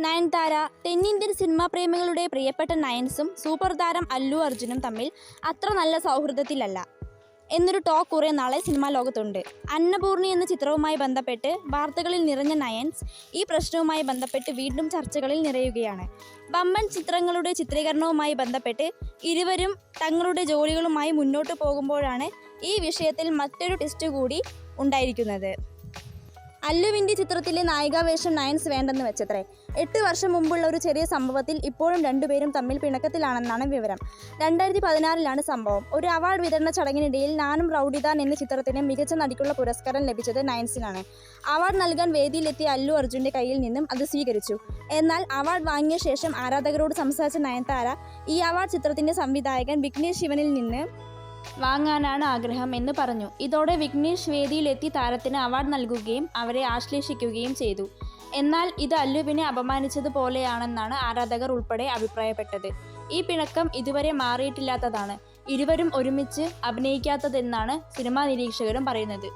നയൻതാര തെന്നിന്ത്യൻ സിനിമാ പ്രേമികളുടെ പ്രിയപ്പെട്ട നയൻസും സൂപ്പർ താരം അല്ലു അർജുനും തമ്മിൽ അത്ര നല്ല സൗഹൃദത്തിലല്ല. എന്നൊരു ടോക്ക് കുറേ നാളെ സിനിമാ ലോകത്തുണ്ട്. അന്നപൂർണി എന്ന ചിത്രവുമായി ബന്ധപ്പെട്ട് വാർത്തകളിൽ നിറഞ്ഞ നയൻസ് ഈ പ്രശ്നവുമായി ബന്ധപ്പെട്ട് വീണ്ടും ചർച്ചകളിൽ നിറയുകയാണ്. ബമ്പൻ ചിത്രങ്ങളുടെ ചിത്രീകരണവുമായി ബന്ധപ്പെട്ട് ഇരുവരും തങ്ങളുടെ ജോലികളുമായി മുന്നോട്ട് പോകുമ്പോഴാണ് ഈ വിഷയത്തിൽ മറ്റൊരു ടെസ്റ്റ് കൂടി ഉണ്ടായിരിക്കുന്നത്. അല്ലുവിന്റെ ചിത്രത്തിലെ നായികാവേഷം നയൻസ് വേണ്ടെന്ന് വെച്ചത്രേ. എട്ട് വർഷം മുമ്പുള്ള ഒരു ചെറിയ സംഭവത്തിൽ ഇപ്പോഴും രണ്ടുപേരും തമ്മിൽ പിണക്കത്തിലാണെന്നാണ് വിവരം. രണ്ടായിരത്തി പതിനാറിലാണ് സംഭവം. ഒരു അവാർഡ് വിതരണ ചടങ്ങിനിടയിൽ നാനും റൗഡിദാൻ എന്ന ചിത്രത്തിന് മികച്ച നടിക്കുള്ള പുരസ്കാരം ലഭിച്ചത് നയൻസിനാണ്. അവാർഡ് നൽകാൻ വേദിയിലെത്തിയ അല്ലു അർജുന്റെ കയ്യിൽ നിന്നും അത് സ്വീകരിച്ചു. എന്നാൽ അവാർഡ് വാങ്ങിയ ശേഷം ആരാധകരോട് സംസാരിച്ച നയൻതാര ഈ അവാർഡ് ചിത്രത്തിന്റെ സംവിധായകൻ വിഘ്നേഷ് ശിവനിൽ നിന്ന് വാങ്ങാനാണ് ആഗ്രഹം എന്ന് പറഞ്ഞു. ഇതോടെ വിഘ്നേഷ് വേദിയിലെത്തി താരത്തിന് അവാർഡ് നൽകുകയും അവരെ ആശ്ലേഷിക്കുകയും ചെയ്തു. എന്നാൽ ഇത് അല്ലുവിനെ അപമാനിച്ചതുപോലെയാണെന്നാണ് ആരാധകർ ഉൾപ്പെടെ അഭിപ്രായപ്പെട്ടത്. ഈ പിണക്കം ഇതുവരെ മാറിയിട്ടില്ലാത്തതാണ്. ഇരുവരും ഒരുമിച്ച് അഭിനയിക്കാത്തതെന്നാണ് സിനിമാ നിരീക്ഷകരും പറയുന്നത്.